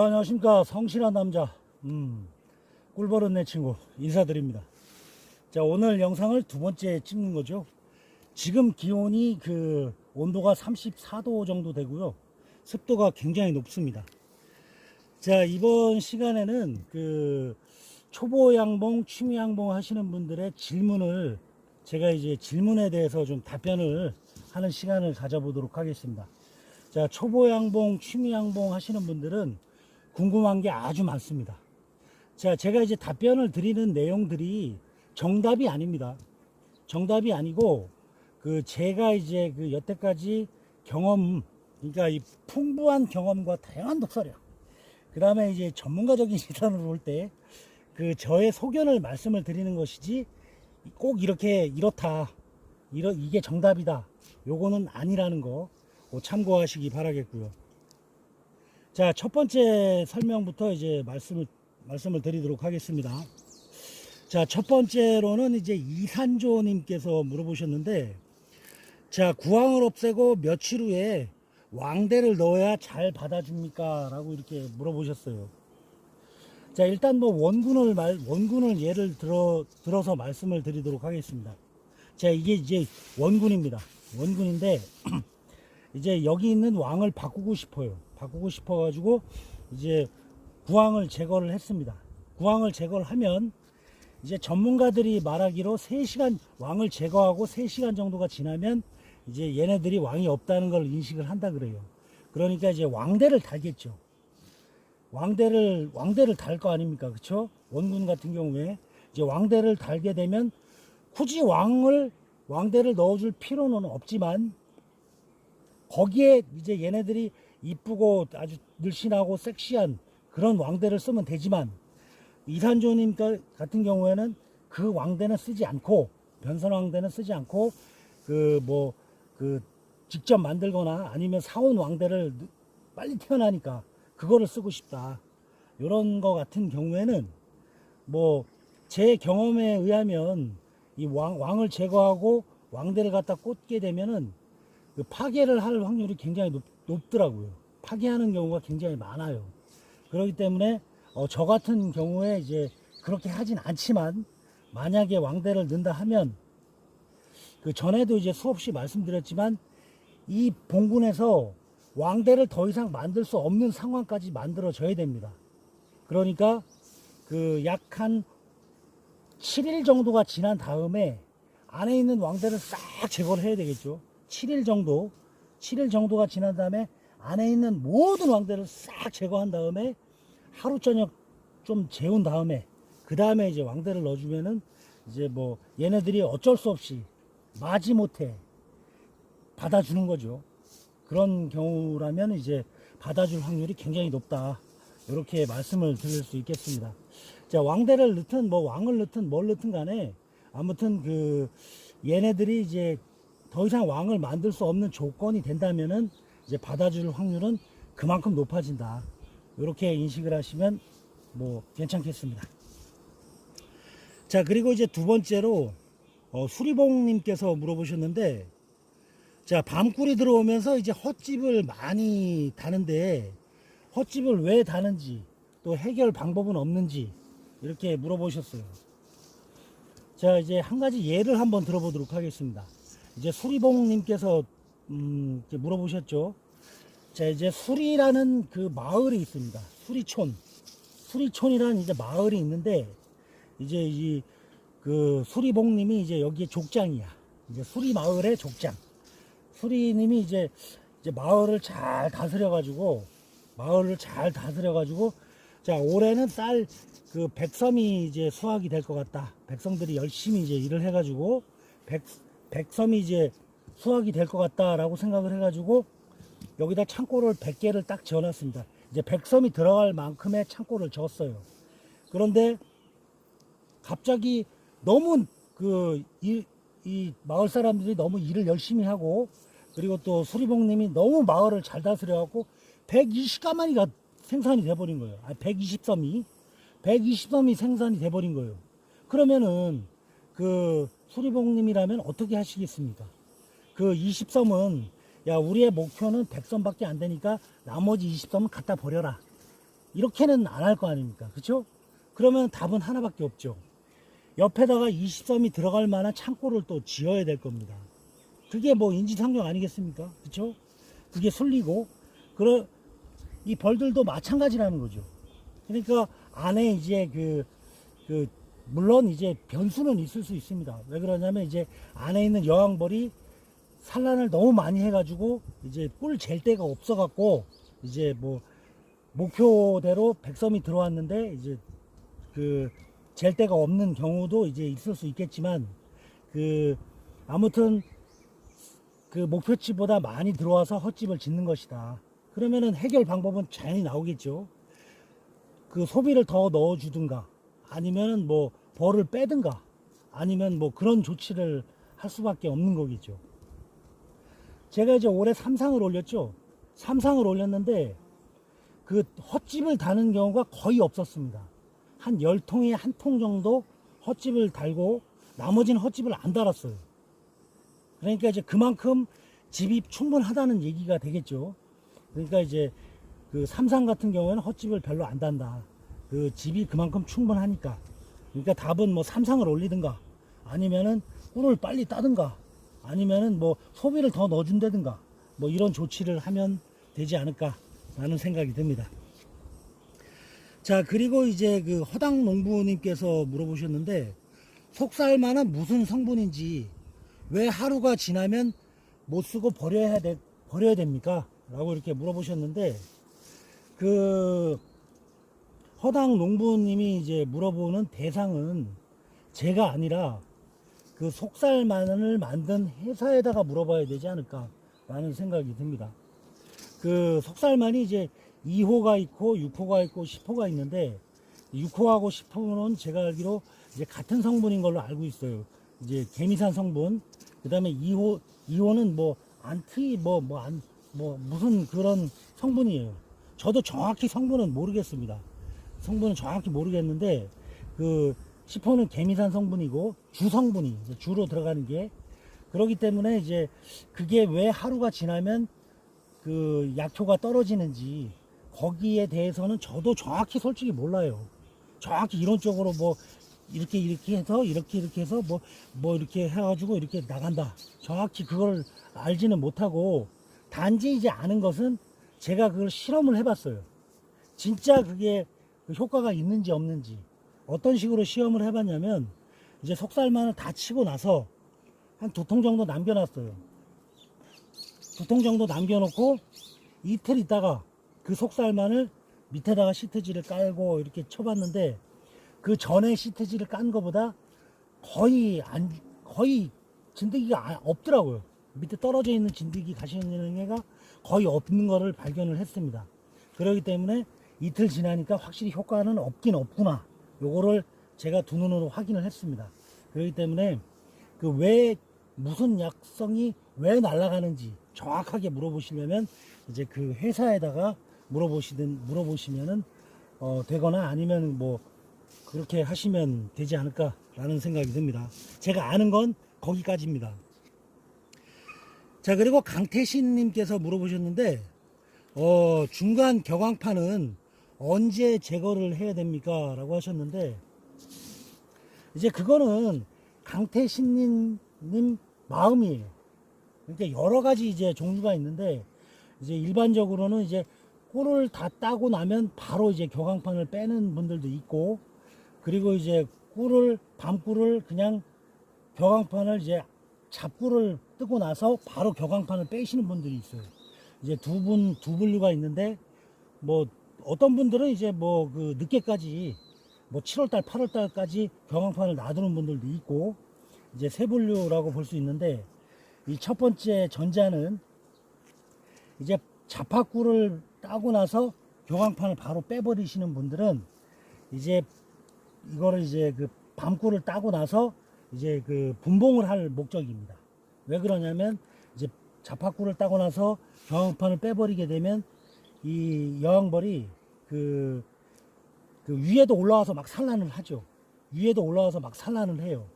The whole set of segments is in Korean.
자, 안녕하십니까. 성실한 남자, 음, 꿀버릇 내 친구, 인사드립니다. 자, 오늘 영상을 두 번째 찍는 거죠. 지금 기온이 그 온도가 34도 정도 되고요. 습도가 굉장히 높습니다. 자, 이번 시간에는 그 초보 양봉, 취미 양봉 하시는 분들의 질문을 제가 이제 질문에 대해서 좀 답변을 하는 시간을 가져보도록 하겠습니다. 자, 초보 양봉, 취미 양봉 하시는 분들은 궁금한 게 아주 많습니다. 자, 제가 이제 답변을 드리는 내용들이 정답이 아닙니다. 정답이 아니고 그 제가 이제 그 여태까지 경험, 그러니까 이 풍부한 경험과 다양한 독서력, 그 다음에 이제 전문가적인 시선으로 볼 때 그 저의 소견을 말씀을 드리는 것이지 꼭 이렇게 이렇다, 이러, 이게 정답이다, 요거는 아니라는 거 참고하시기 바라겠고요. 자, 첫 번째 설명부터 이제 말씀을, 말씀을 드리도록 하겠습니다. 자, 첫 번째로는 이제 이산조님께서 물어보셨는데, 자, 구황을 없애고 며칠 후에 왕대를 넣어야 잘 받아줍니까? 라고 이렇게 물어보셨어요. 자, 일단 뭐 원군을 말, 원군을 예를 들어, 들어서 말씀을 드리도록 하겠습니다. 자, 이게 이제 원군입니다. 원군인데, 이제 여기 있는 왕을 바꾸고 싶어요. 바꾸고 싶어가지고 이제 구황을 제거를 했습니다. 구황을 제거를 하면 이제 전문가들이 말하기로 3시간 왕을 제거하고 3시간 정도가 지나면 이제 얘네들이 왕이 없다는 걸 인식을 한다 그래요. 그러니까 이제 왕대를 달겠죠. 왕대를 왕대를 달 거 아닙니까? 그렇죠? 원군 같은 경우에 이제 왕대를 달게 되면 굳이 왕을 왕대를 넣어줄 필요는 없지만 거기에 이제 얘네들이 이쁘고 아주 늘씬하고 섹시한 그런 왕대를 쓰면 되지만 이산조님 같은 경우에는 그 왕대는 쓰지 않고 변선 왕대는 쓰지 않고 그 뭐 그 직접 만들거나 아니면 사온 왕대를 빨리 태어나니까 그거를 쓰고 싶다. 이런 거 같은 경우에는 뭐 제 경험에 의하면 이 왕, 왕을 제거하고 왕대를 갖다 꽂게 되면은 그 파괴를 할 확률이 굉장히 높, 높더라고요. 파괴하는 경우가 굉장히 많아요. 그렇기 때문에 어, 저 같은 경우에 이제 그렇게 하진 않지만 만약에 왕대를 넣는다 하면 그 전에도 이제 수없이 말씀드렸지만 이 봉군에서 왕대를 더 이상 만들 수 없는 상황까지 만들어져야 됩니다. 그러니까 그 약 한 7일 정도가 지난 다음에 안에 있는 왕대를 싹 제거를 해야 되겠죠. 7일 정도, 7일 정도가 지난 다음에 안에 있는 모든 왕대를 싹 제거한 다음에 하루 저녁 좀 재운 다음에 그 다음에 이제 왕대를 넣어주면은 이제 뭐 얘네들이 어쩔 수 없이 마지 못해 받아주는 거죠. 그런 경우라면 이제 받아줄 확률이 굉장히 높다. 이렇게 말씀을 드릴 수 있겠습니다. 자, 왕대를 넣든 뭐 왕을 넣든 뭘 넣든 간에 아무튼 그 얘네들이 이제 더 이상 왕을 만들 수 없는 조건이 된다면은 이제 받아줄 확률은 그만큼 높아진다. 이렇게 인식을 하시면 뭐 괜찮겠습니다. 자, 그리고 이제 두 번째로 어, 수리봉님께서 물어보셨는데 자, 밤꿀이 들어오면서 이제 헛집을 많이 다는데 헛집을 왜 다는지 또 해결 방법은 없는지 이렇게 물어보셨어요. 자, 이제 한 가지 예를 한번 들어보도록 하겠습니다. 이제 수리봉님께서 음, 물어보셨죠. 자, 이제 수리라는 그 마을이 있습니다. 수리촌. 수리촌이라는 이제 마을이 있는데 이제 이 그 수리봉님이 이제 여기에 족장이야. 이제 수리 마을의 족장. 수리님이 이제 이제 마을을 잘 다스려 가지고 마을을 잘 다스려 가지고 자 올해는 쌀 그 백섬이 이제 수확이 될 것 같다. 백성들이 열심히 이제 일을 해가지고 백 백섬이 이제 수확이 될 것 같다라고 생각을 해가지고 여기다 창고를 100개를 딱 지어놨습니다. 이제 백섬이 들어갈 만큼의 창고를 지었어요. 그런데 갑자기 너무 그이 마을 사람들이 너무 일을 열심히 하고 그리고 또 수리봉님이 너무 마을을 잘 다스려갖고 120가마니가 생산이 돼버린 거예요. 아, 120섬이 120섬이 생산이 돼버린 거예요. 그러면은 그 수리봉님이라면 어떻게 하시겠습니까? 그 20섬은 야 우리의 목표는 100섬밖에 안 되니까 나머지 20섬은 갖다 버려라. 이렇게는 안 할 거 아닙니까? 그쵸? 그러면 답은 하나밖에 없죠. 옆에다가 20섬이 들어갈 만한 창고를 또 지어야 될 겁니다. 그게 뭐 인지상정 아니겠습니까? 그쵸? 그게 순리고, 그러, 이 벌들도 마찬가지라는 거죠. 그러니까 안에 이제 그, 그, 물론 이제 변수는 있을 수 있습니다. 왜 그러냐면 이제 안에 있는 여왕벌이 산란을 너무 많이 해가지고 이제 꿀 잴 데가 없어갖고 이제 뭐 목표대로 백섬이 들어왔는데 이제 그 잴 데가 없는 경우도 이제 있을 수 있겠지만 그 아무튼 그 목표치보다 많이 들어와서 헛집을 짓는 것이다. 그러면은 해결 방법은 당연히 나오겠죠. 그 소비를 더 넣어주든가 아니면은 뭐 벌을 빼든가 아니면 뭐 그런 조치를 할 수밖에 없는 거겠죠. 제가 이제 올해 삼상을 올렸죠. 삼상을 올렸는데 그 헛집을 다는 경우가 거의 없었습니다. 한 열통에 한 통 정도 헛집을 달고 나머지는 헛집을 안 달았어요. 그러니까 이제 그만큼 집이 충분하다는 얘기가 되겠죠. 그러니까 이제 그 삼상 같은 경우에는 헛집을 별로 안 단다. 그 집이 그만큼 충분하니까. 그러니까 답은 뭐 삼상을 올리든가 아니면은 꿀을 빨리 따든가 아니면은 뭐 소비를 더 넣어준다든가 뭐 이런 조치를 하면 되지 않을까 라는 생각이 듭니다. 자 그리고 이제 그 허당 농부님께서 물어보셨는데 속살만은 무슨 성분인지 왜 하루가 지나면 못 쓰고 버려야 돼 버려야 됩니까? 라고 이렇게 물어보셨는데 그 허당 농부님이 이제 물어보는 대상은 제가 아니라 그 속살만을 만든 회사에다가 물어봐야 되지 않을까라는 생각이 듭니다. 그 속살만이 이제 2호가 있고 6호가 있고 10호가 있는데 6호하고 10호는 제가 알기로 이제 같은 성분인 걸로 알고 있어요. 이제 개미산 성분. 그다음에 2호 2호는 뭐 안티 뭐뭐안뭐 무슨 그런 성분이에요. 저도 정확히 성분은 모르겠습니다. 성분은 정확히 모르겠는데 그 10호는 개미산 성분이고 주 성분이 이제 주로 들어가는 게 그렇기 때문에 이제 그게 왜 하루가 지나면 그 약효가 떨어지는지 거기에 대해서는 저도 정확히 솔직히 몰라요. 정확히 이론적으로 뭐 이렇게 이렇게 해서 이렇게 이렇게 해서 뭐뭐 이렇게 해가지고 이렇게 나간다. 정확히 그걸 알지는 못하고 단지 이제 아는 것은 제가 그걸 실험을 해봤어요. 진짜 그게 그 효과가 있는지 없는지 어떤 식으로 시험을 해봤냐면 이제 속살만을 다 치고 나서 한 두 통 정도 남겨놨어요. 두 통 정도 남겨놓고 이틀 있다가 그 속살만을 밑에다가 시트지를 깔고 이렇게 쳐봤는데 그 전에 시트지를 깐 거보다 거의 안 거의 진드기가 아- 없더라고요. 밑에 떨어져 있는 진드기 가시는 애가 거의 없는 거를 발견을 했습니다. 그렇기 때문에 이틀 지나니까 확실히 효과는 없긴 없구나. 요거를 제가 두 눈으로 확인을 했습니다. 그렇기 때문에 그 왜 무슨 약성이 왜 날아가는지 정확하게 물어보시려면 이제 그 회사에다가 물어보시든 물어보시면은 어 되거나 아니면 뭐 그렇게 하시면 되지 않을까라는 생각이 듭니다. 제가 아는 건 거기까지입니다. 자 그리고 강태신님께서 물어보셨는데 어 중간 격앙판은 언제 제거를 해야 됩니까? 라고 하셨는데 이제 그거는 강태신님 마음이에요. 그러니까 여러 가지 이제 종류가 있는데 이제 일반적으로는 이제 꿀을 다 따고 나면 바로 이제 격앙판을 빼는 분들도 있고 그리고 이제 꿀을 밤꿀을 그냥 격앙판을 이제 잡꿀을 뜨고 나서 바로 격앙판을 빼시는 분들이 있어요. 이제 두 분 두 분류가 있는데 뭐 어떤 분들은 이제 뭐 그 늦게까지 뭐 7월달 8월달까지 격앙판을 놔두는 분들도 있고 이제 세 분류라고 볼 수 있는데 이 첫 번째 전자는 이제 자파꿀을 따고 나서 격앙판을 바로 빼버리시는 분들은 이제 이거를 이제 그 밤꿀을 따고 나서 이제 그 분봉을 할 목적입니다. 왜 그러냐면 이제 자파꿀을 따고 나서 격앙판을 빼버리게 되면 이 여왕벌이 그, 그 위에도 올라와서 막 산란을 하죠. 위에도 올라와서 막 산란을 해요.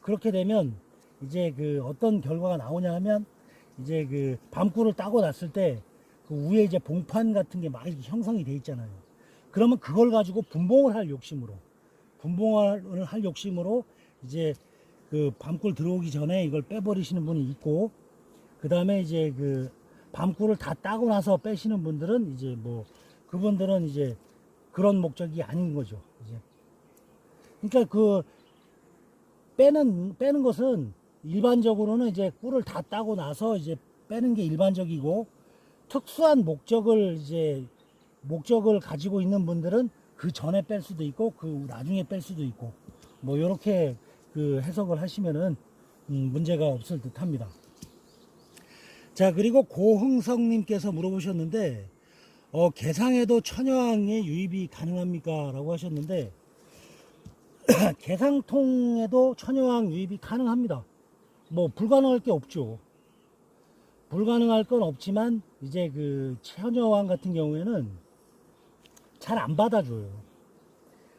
그렇게 되면 이제 그 어떤 결과가 나오냐 하면 이제 그 밤꿀을 따고 났을 때 그 위에 이제 봉판 같은 게 막 형성이 돼 있잖아요. 그러면 그걸 가지고 분봉을 할 욕심으로 분봉을 할 욕심으로 이제 그 밤꿀 들어오기 전에 이걸 빼버리시는 분이 있고 그 다음에 이제 그 밤꿀을 다 따고 나서 빼시는 분들은 이제 뭐 그분들은 이제 그런 목적이 아닌 거죠. 이제 그러니까 그 빼는 빼는 것은 일반적으로는 이제 꿀을 다 따고 나서 이제 빼는 게 일반적이고 특수한 목적을 이제 목적을 가지고 있는 분들은 그 전에 뺄 수도 있고 그 나중에 뺄 수도 있고 뭐 이렇게 그 해석을 하시면은 음, 문제가 없을 듯합니다. 자 그리고 고흥성님께서 물어보셨는데 어, 개상에도 천여항의 유입이 가능합니까? 라고 하셨는데 개상통에도 천여항 유입이 가능합니다. 뭐 불가능할 게 없죠. 불가능할 건 없지만 이제 그 천여왕 같은 경우에는 잘 안 받아줘요.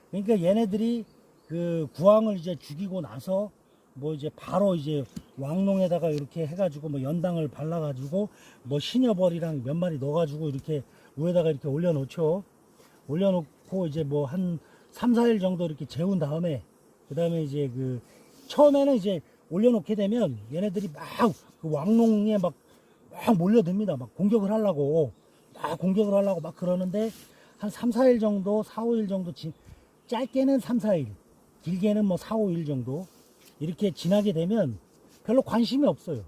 그러니까 얘네들이 그 구황을 이제 죽이고 나서 뭐 이제 바로 이제 왕농에다가 이렇게 해가지고 뭐 연당을 발라가지고 뭐 신여벌이랑 몇 마리 넣어가지고 이렇게 위에다가 이렇게 올려놓죠. 올려놓고 이제 뭐 한 3, 4일 정도 이렇게 재운 다음에 그 다음에 이제 그 처음에는 이제 올려놓게 되면 얘네들이 막 그 왕농에 막, 막 몰려듭니다. 막 공격을 하려고 막 공격을 하려고 막 그러는데 한 3, 4일 정도, 4, 5일 정도 지, 짧게는 3, 4일, 길게는 뭐 4, 5일 정도 이렇게 지나게 되면 별로 관심이 없어요.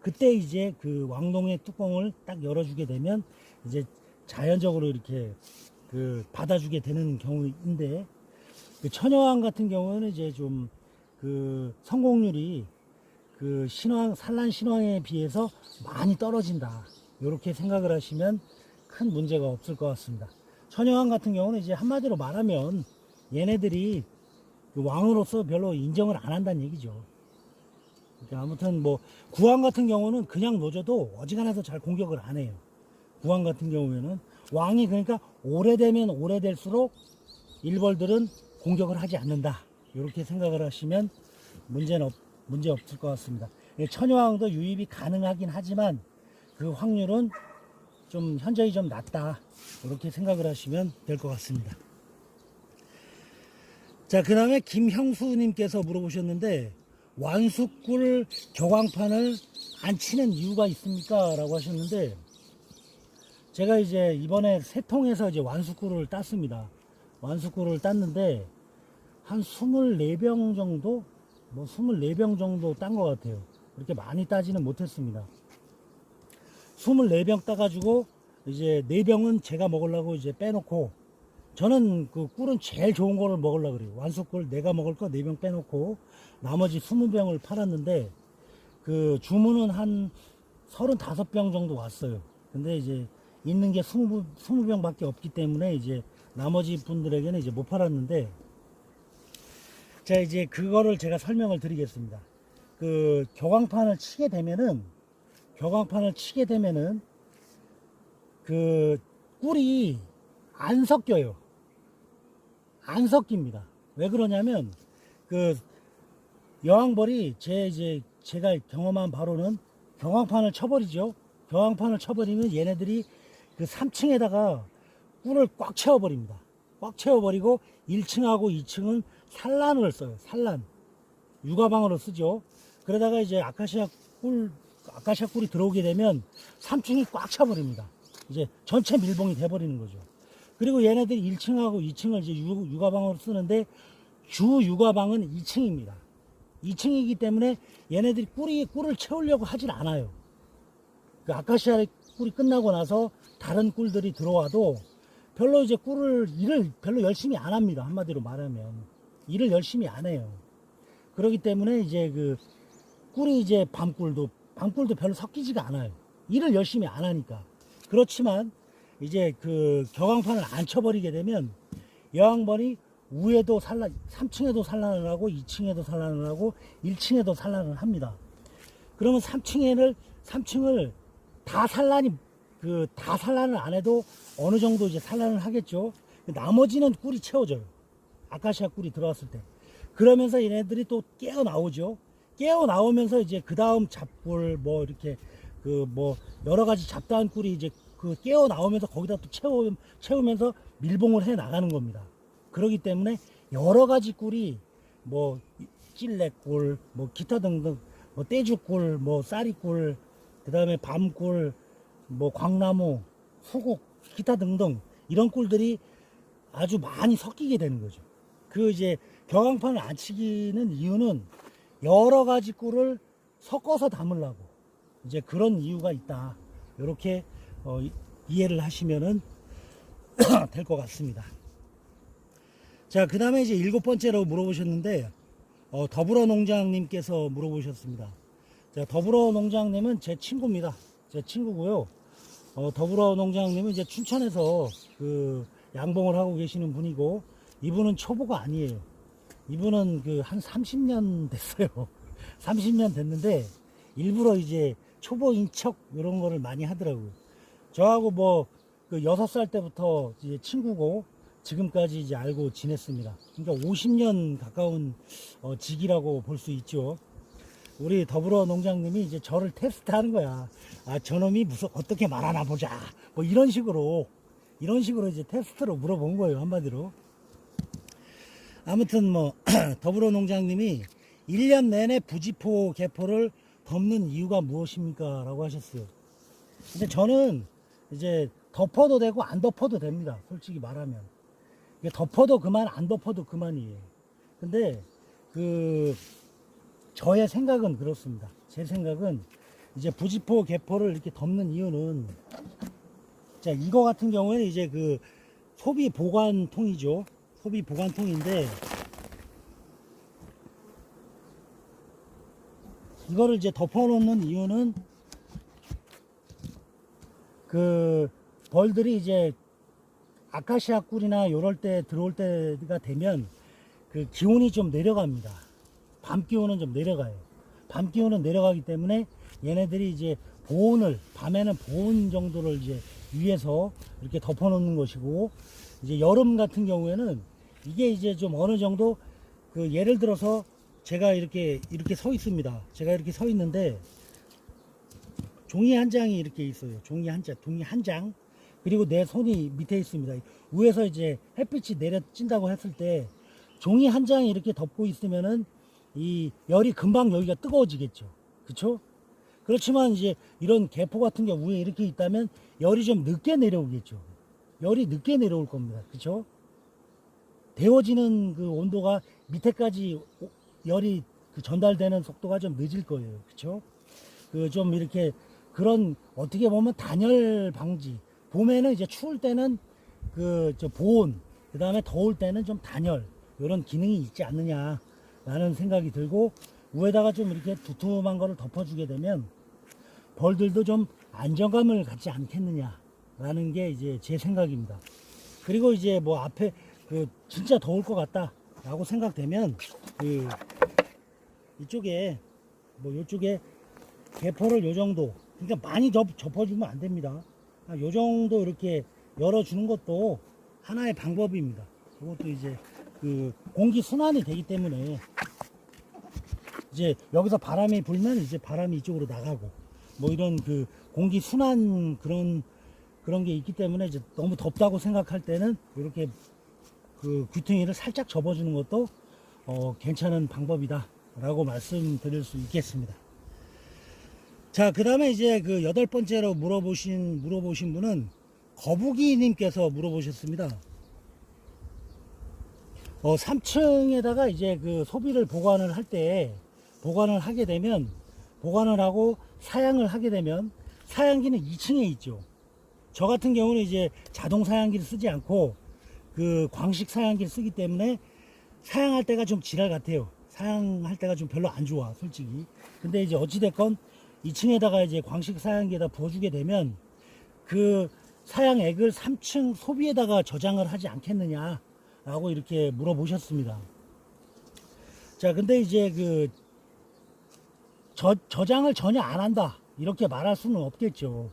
그때 이제 그 왕농의 뚜껑을 딱 열어주게 되면 이제 자연적으로 이렇게 그 받아주게 되는 경우인데 그 처녀왕 같은 경우는 이제 좀 그 성공률이 그 신왕 산란 신왕에 비해서 많이 떨어진다 이렇게 생각을 하시면 큰 문제가 없을 것 같습니다. 처녀왕 같은 경우는 이제 한마디로 말하면 얘네들이 그 왕으로서 별로 인정을 안 한다는 얘기죠. 그러니까 아무튼 뭐 구왕 같은 경우는 그냥 놓져도 어지간해서 잘 공격을 안 해요. 구왕 같은 경우에는 왕이 그러니까 오래되면 오래될수록 일벌들은 공격을 하지 않는다. 이렇게 생각을 하시면 문제는 없, 문제 없을 것 같습니다. 예, 천여왕도 유입이 가능하긴 하지만 그 확률은 좀 현저히 좀 낮다. 이렇게 생각을 하시면 될 것 같습니다. 자, 그 다음에 김형수님께서 물어보셨는데, 완숙꿀 교광판을 안 치는 이유가 있습니까? 라고 하셨는데, 제가 이제 이번에 세 통에서 이제 완숙꿀을 땄습니다. 완숙꿀을 땄는데, 한 24병 정도? 뭐 24병 정도 딴 것 같아요. 그렇게 많이 따지는 못했습니다. 24병 따가지고, 이제 4병은 제가 먹으려고 이제 빼놓고, 저는 그 꿀은 제일 좋은 거를 먹으려고 그래요. 완숙꿀 내가 먹을 거 4병 빼놓고 나머지 20병을 팔았는데 그 주문은 한 35병 정도 왔어요. 근데 이제 있는 게 20, 20병 밖에 없기 때문에 이제 나머지 분들에게는 이제 못 팔았는데 자 이제 그거를 제가 설명을 드리겠습니다. 그 교광판을 치게 되면은 교광판을 치게 되면은 그 꿀이 안 섞여요. 안 섞입니다. 왜 그러냐면 그 여왕벌이 제 이제 제가 경험한 바로는 경황판을 쳐버리죠. 경황판을 쳐버리면 얘네들이 그 3층에다가 꿀을 꽉 채워버립니다. 꽉 채워버리고 1층하고 2층은 산란을 써요. 산란. 육아방으로 쓰죠. 그러다가 이제 아카시아 꿀, 아카시아 꿀이 들어오게 되면 3층이 꽉 차버립니다. 이제 전체 밀봉이 돼버리는 거죠. 그리고 얘네들이 1층하고 2층을 이제 유- 육아방으로 쓰는데 주 육아방은 2층입니다. 2층이기 때문에 얘네들이 꿀이 꿀을 채우려고 하질 않아요. 그 아카시아 꿀이 끝나고 나서 다른 꿀들이 들어와도 별로 이제 꿀을 일을 별로 열심히 안 합니다. 한마디로 말하면 일을 열심히 안 해요. 그렇기 때문에 이제 그 꿀이 이제 밤꿀도 밤꿀도 별로 섞이지가 않아요. 일을 열심히 안 하니까. 그렇지만 이제 그 경황판을 안 쳐버리게 되면 여왕벌이 위에도 산란, 3층에도 산란을 하고 2층에도 산란을 하고 1층에도 산란을 합니다. 그러면 3층에를 3층을 다 산란이 그 다 산란을 안 해도 어느 정도 이제 산란을 하겠죠. 나머지는 꿀이 채워져요. 아카시아 꿀이 들어왔을 때. 그러면서 얘네들이 또 깨어 나오죠. 깨어 나오면서 이제 그 다음 잡꿀 뭐 이렇게 그 뭐 여러 가지 잡다한 꿀이 이제 그 깨어 나오면서 거기다 또 채우, 채우면서 밀봉을 해 나가는 겁니다. 그렇기 때문에 여러 가지 꿀이 뭐 찔레꿀, 뭐 기타 등등, 뭐 떼주꿀, 뭐 쌀이꿀, 그 다음에 밤꿀, 뭐 광나무, 수국, 기타 등등 이런 꿀들이 아주 많이 섞이게 되는 거죠. 그 이제 경황판을 안 치기는 이유는 여러 가지 꿀을 섞어서 담으려고 이제 그런 이유가 있다. 이렇게 어, 이- 이해를 하시면은 될 것 같습니다. 자, 그 다음에 이제 일곱 번째로 물어보셨는데, 어, 더불어 농장님께서 물어보셨습니다. 자, 더불어 농장님은 제 친구입니다. 제 친구고요. 어, 더불어 농장님은 이제 춘천에서 그 양봉을 하고 계시는 분이고, 이분은 초보가 아니에요. 이분은 그 한 30년 됐어요. 30년 됐는데, 일부러 이제 초보인 척 이런 거를 많이 하더라고요. 저하고 뭐, 그 6살 때부터 이제 친구고, 지금까지 이제 알고 지냈습니다. 그러니까 50년 가까운 어, 직이라고 볼 수 있죠. 우리 더불어 농장님이 이제 저를 테스트하는 거야. 아, 저놈이 무슨 어떻게 말하나 보자. 뭐 이런 식으로 이런 식으로 이제 테스트로 물어본 거예요 한마디로. 아무튼 뭐 더불어 농장님이 1년 내내 부지포 개포를 덮는 이유가 무엇입니까? 라고 하셨어요. 근데 저는 이제 덮어도 되고 안 덮어도 됩니다. 솔직히 말하면. 이게 덮어도 그만 안 덮어도 그만이에요. 근데 그 저의 생각은 그렇습니다. 제 생각은 이제 부지포 개포를 이렇게 덮는 이유는 자 이거 같은 경우에는 이제 그 소비 보관통이죠. 소비 보관통인데 이거를 이제 덮어 놓는 이유는 그 벌들이 이제 아카시아 꿀이나 요럴 때 들어올 때가 되면 그 기온이 좀 내려갑니다. 밤 기온은 좀 내려가요. 밤 기온은 내려가기 때문에 얘네들이 이제 보온을 밤에는 보온 정도를 이제 위해서 이렇게 덮어 놓는 것이고 이제 여름 같은 경우에는 이게 이제 좀 어느 정도 그 예를 들어서 제가 이렇게 이렇게 서 있습니다. 제가 이렇게 서 있는데 종이 한 장이 이렇게 있어요. 종이 한 장, 종이 한 장. 그리고 내 손이 밑에 있습니다. 위에서 이제 햇빛이 내려찐다고 했을 때 종이 한 장이 이렇게 덮고 있으면은 이 열이 금방 여기가 뜨거워지겠죠. 그쵸? 그렇지만 이제 이런 개포 같은 게 위에 이렇게 있다면 열이 좀 늦게 내려오겠죠. 열이 늦게 내려올 겁니다. 그쵸? 데워지는 그 온도가 밑에까지 오- 열이 그 전달되는 속도가 좀 늦을 거예요. 그쵸? 그 좀 이렇게 그런 어떻게 보면 단열 방지. 봄에는 이제 추울 때는 그 저 보온, 그 다음에 더울 때는 좀 단열 이런 기능이 있지 않느냐라는 생각이 들고 위에다가 좀 이렇게 두툼한 거를 덮어주게 되면 벌들도 좀 안정감을 갖지 않겠느냐라는 게 이제 제 생각입니다. 그리고 이제 뭐 앞에 그 진짜 더울 것 같다라고 생각되면 그 이쪽에 뭐 이쪽에 개포를 요 정도 그러니까 많이 접, 접어주면 안 됩니다. 아, 요 정도 이렇게 열어주는 것도 하나의 방법입니다. 그것도 이제 그 공기 순환이 되기 때문에 이제 여기서 바람이 불면 이제 바람이 이쪽으로 나가고 뭐 이런 그 공기 순환 그런 그런 게 있기 때문에 이제 너무 덥다고 생각할 때는 이렇게 그 귀퉁이를 살짝 접어주는 것도 어, 괜찮은 방법이다라고 말씀드릴 수 있겠습니다. 자, 그 다음에 이제 그 여덟 번째로 물어보신, 물어보신 분은 거북이님께서 물어보셨습니다. 어, 3층에다가 이제 그 소비를 보관을 할 때, 보관을 하게 되면, 보관을 하고 사양을 하게 되면, 사양기는 2층에 있죠. 저 같은 경우는 이제 자동 사양기를 쓰지 않고, 그 광식 사양기를 쓰기 때문에 사양할 때가 좀 지랄 같아요. 사양할 때가 좀 별로 안 좋아, 솔직히. 근데 이제 어찌됐건 2층에다가 이제 광식 사양기에다 부어주게 되면 그 사양액을 3층 소비에다가 저장을 하지 않겠느냐 라고 이렇게 물어보셨습니다. 자, 근데 이제 그 저, 저장을 전혀 안 한다. 이렇게 말할 수는 없겠죠.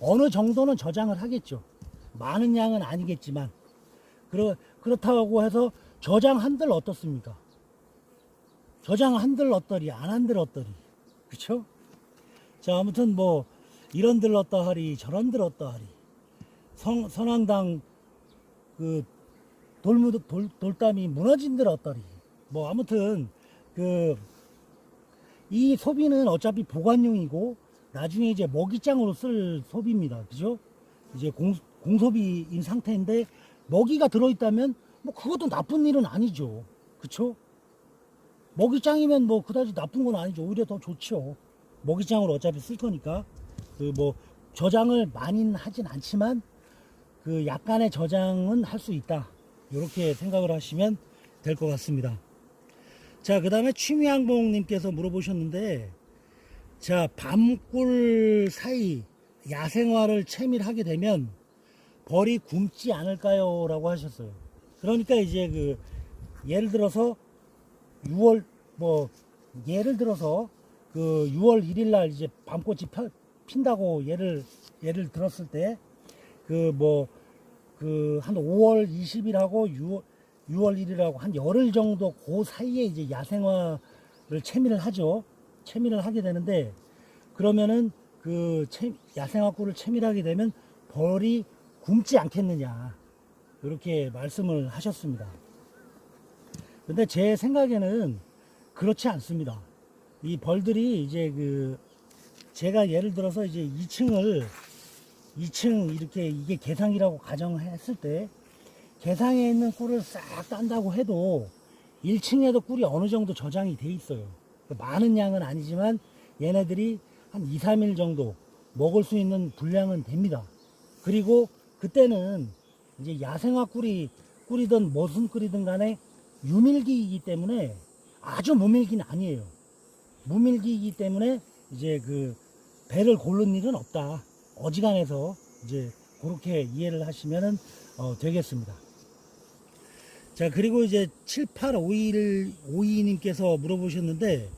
어느 정도는 저장을 하겠죠. 많은 양은 아니겠지만. 그렇, 그렇다고 해서 저장 한들 어떻습니까? 저장 한들 어떠리, 안 한들 어떠리. 그쵸? 자, 아무튼 뭐, 이런 들었다 하리, 저런 들었다 하리. 성, 선왕당 그그 돌무 돌 돌담이 무너진들 어떠리. 뭐 아무튼 그 이 소비는 어차피 보관용이고 나중에 이제 먹이장으로 쓸 소비입니다. 그죠? 이제 공, 공소비인 상태인데 먹이가 들어있다면 뭐 그것도 나쁜 일은 아니죠. 그쵸? 먹이장이면 뭐 그다지 나쁜 건 아니죠. 오히려 더 좋죠. 먹이장으로 어차피 쓸 거니까. 그 뭐 저장을 많이는 하진 않지만 그 약간의 저장은 할 수 있다. 이렇게 생각을 하시면 될 것 같습니다. 자, 그 다음에 취미항봉 님께서 물어보셨는데, 자, 밤꿀 사이 야생화를 채밀하게 되면 벌이 굶지 않을까요? 라고 하셨어요. 그러니까 이제 그, 예를 들어서 6월, 뭐, 예를 들어서 그 6월 1일 날 이제 밤꽃이 펴- 핀다고 예를, 예를 들었을 때, 그 뭐, 그 한 5월 20일하고 6월, 6월 1일하고 한 열흘 정도 그 사이에 이제 야생화를 채밀을 하죠. 채밀을 하게 되는데 그러면은 그 채- 야생화 꿀을 채밀하게 되면 벌이 굶지 않겠느냐 이렇게 말씀을 하셨습니다. 근데 제 생각에는 그렇지 않습니다. 이 벌들이 이제 그 제가 예를 들어서 이제 2층을 2층 이렇게 이게 개상이라고 가정했을 때 개상에 있는 꿀을 싹 딴다고 해도 1층에도 꿀이 어느 정도 저장이 돼 있어요. 많은 양은 아니지만 얘네들이 한 2, 3일 정도 먹을 수 있는 분량은 됩니다. 그리고 그때는 이제 야생화 꿀이 꿀이든 무슨 꿀이든 간에 유밀기이기 때문에 아주 무밀기는 아니에요. 무밀기이기 때문에 이제 그 배를 고른 일은 없다. 어지간해서 이제 그렇게 이해를 하시면은 어, 되겠습니다. 자, 그리고 이제 7851, 52님께서 물어보셨는데,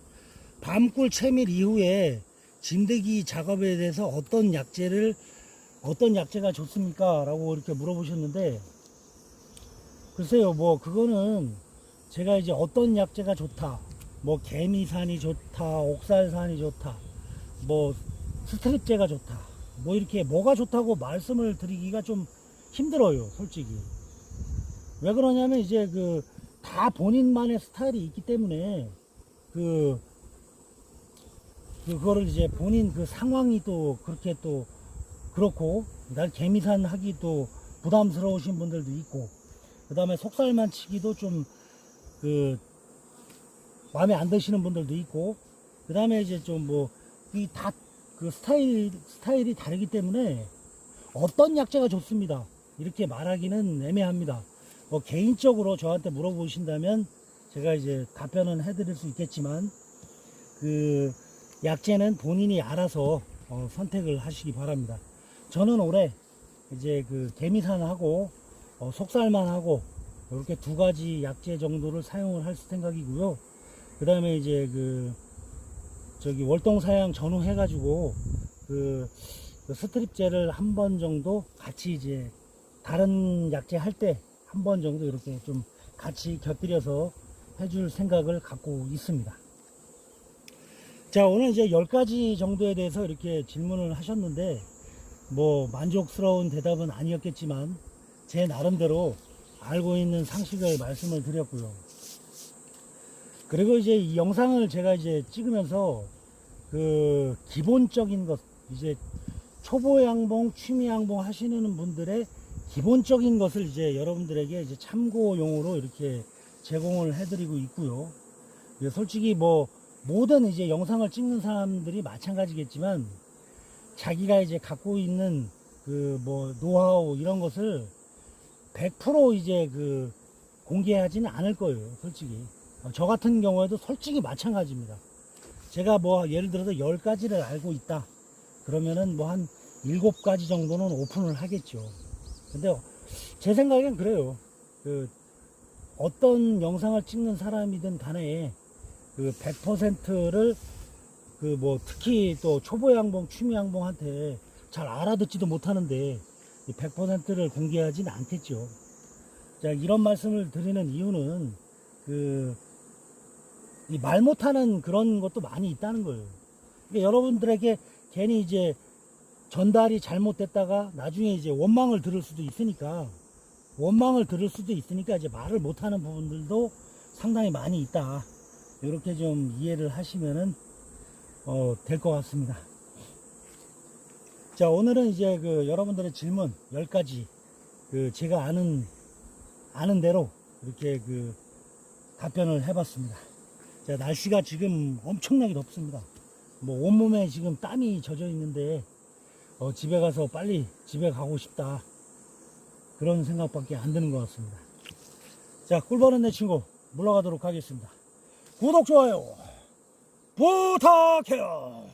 밤꿀 채밀 이후에 진드기 작업에 대해서 어떤 약재를, 어떤 약재가 좋습니까? 라고 이렇게 물어보셨는데, 글쎄요, 뭐, 그거는 제가 이제 어떤 약재가 좋다, 뭐, 개미산이 좋다, 옥살산이 좋다, 뭐, 스트립제가 좋다, 뭐, 이렇게 뭐가 좋다고 말씀을 드리기가 좀 힘들어요, 솔직히. 왜 그러냐면 이제 그 다 본인만의 스타일이 있기 때문에 그 그거를 이제 본인 그 상황이 또 그렇게 또 그렇고 날 개미산 하기 또 부담스러우신 분들도 있고 그 다음에 속살만 치기도 좀그 마음에 안 드시는 분들도 있고 그 다음에 이제 좀 뭐 이 다 그 스타일 스타일이 다르기 때문에 어떤 약재가 좋습니다 이렇게 말하기는 애매합니다. 뭐 개인적으로 저한테 물어보신다면 제가 이제 답변은 해드릴 수 있겠지만 그 약재는 본인이 알아서 어, 선택을 하시기 바랍니다. 저는 올해 이제 그 개미산하고 어, 속살만하고 이렇게 두 가지 약재 정도를 사용을 할 생각이고요. 그 다음에 이제 그 저기 월동 사양 전후 해가지고 그, 그 스트립제를 한 번 정도 같이 이제 다른 약재 할때 한 번 정도 이렇게 좀 같이 곁들여서 해줄 생각을 갖고 있습니다. 자, 오늘 이제 10가지 정도에 대해서 이렇게 질문을 하셨는데, 뭐, 만족스러운 대답은 아니었겠지만, 제 나름대로 알고 있는 상식을 말씀을 드렸고요. 그리고 이제 이 영상을 제가 이제 찍으면서, 그, 기본적인 것, 이제 초보 양봉, 취미 양봉 하시는 분들의 기본적인 것을 이제 여러분들에게 이제 참고용으로 이렇게 제공을 해드리고 있고요. 예, 솔직히 뭐 모든 이제 영상을 찍는 사람들이 마찬가지겠지만 자기가 이제 갖고 있는 그 뭐 노하우 이런 것을 100% 이제 그 공개하지는 않을 거예요. 솔직히. 어, 저 같은 경우에도 솔직히 마찬가지입니다. 제가 뭐 예를 들어서 10가지를 알고 있다. 그러면은 뭐 한 7가지 정도는 오픈을 하겠죠. 근데 제 생각엔 그래요. 그 어떤 영상을 찍는 사람이든 간에 그 100%를 그 뭐 특히 또 초보 양봉, 취미 양봉한테 잘 알아듣지도 못하는데 100%를 공개하지는 않겠죠. 자, 이런 말씀을 드리는 이유는 그 이 말 못하는 그런 것도 많이 있다는 거예요. 그러니까 여러분들에게 괜히 이제 전달이 잘못됐다가 나중에 이제 원망을 들을 수도 있으니까 원망을 들을 수도 있으니까 이제 말을 못하는 부분들도 상당히 많이 있다. 이렇게 좀 이해를 하시면은 어, 될 것 같습니다. 자, 오늘은 이제 그 여러분들의 질문 10가지 그 제가 아는 아는 대로 이렇게 그 답변을 해봤습니다. 자, 날씨가 지금 엄청나게 덥습니다. 뭐 온몸에 지금 땀이 젖어 있는데 어, 집에 가서 빨리 집에 가고 싶다. 그런 생각밖에 안 드는 것 같습니다. 자, 꿀벌은 내 친구 물러가도록 하겠습니다. 구독, 좋아요 부탁해요.